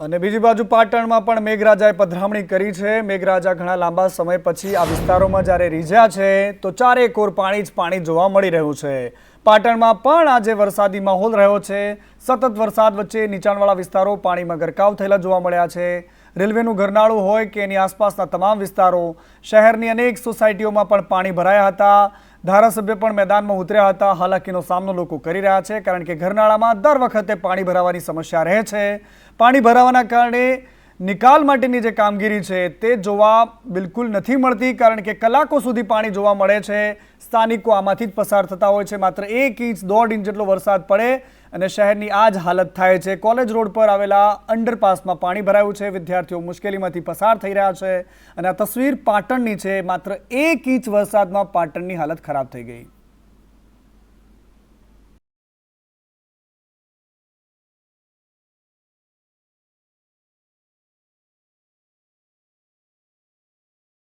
અને બીજી બાજુ પાટણમાં પણ મેઘરાજાએ પધરામણી કરી છે. મેઘરાજા ઘણા લાંબા સમય પછી આ વિસ્તારોમાં જ્યારે રીઝ્યા છે, તો ચારે કોર પાણી જ પાણી જોવા મળી રહ્યું છે. પાટણમાં પણ આજે વરસાદી માહોલ રહ્યો છે. સતત વરસાદ વચ્ચે નીચાણવાળા વિસ્તારો પાણીમાં ગરકાવ થયેલા જોવા મળ્યા છે. રેલવેનું ઘરનાળું હોય કે એની આસપાસના તમામ વિસ્તારો, શહેરની અનેક સોસાયટીઓમાં પણ પાણી ભરાયા હતા. ધારાસભ્ય પણ મેદાનમાં ઉતર્યા હતા. હાલાકીનો સામનો લોકો કરી રહ્યા છે કારણ કે ઘરનાળામાં દર વખતે પાણી ભરાવાની સમસ્યા રહે છે. પાણી ભરાવાના કારણે નિકાલ માટેની જે કામગીરી છે તે જોવા બિલકુલ નથી મળતી, કારણ કે કલાકો સુધી પાણી જોવા મળે છે. સ્થાનિકો આમાંથી જ પસાર થતા હોય છે. માત્ર એક ઇંચ, દોઢ ઇંચ જેટલો વરસાદ પડે અને શહેરની આ જ હાલત થાય છે. કોલેજ રોડ પર આવેલા અંડરપાસમાં પાણી ભરાયું છે. વિદ્યાર્થીઓ મુશ્કેલીમાંથી પસાર થઈ રહ્યા છે અને આ તસવીર પાટણની છે. માત્ર એક ઇંચ વરસાદમાં પાટણની હાલત ખરાબ થઈ ગઈ.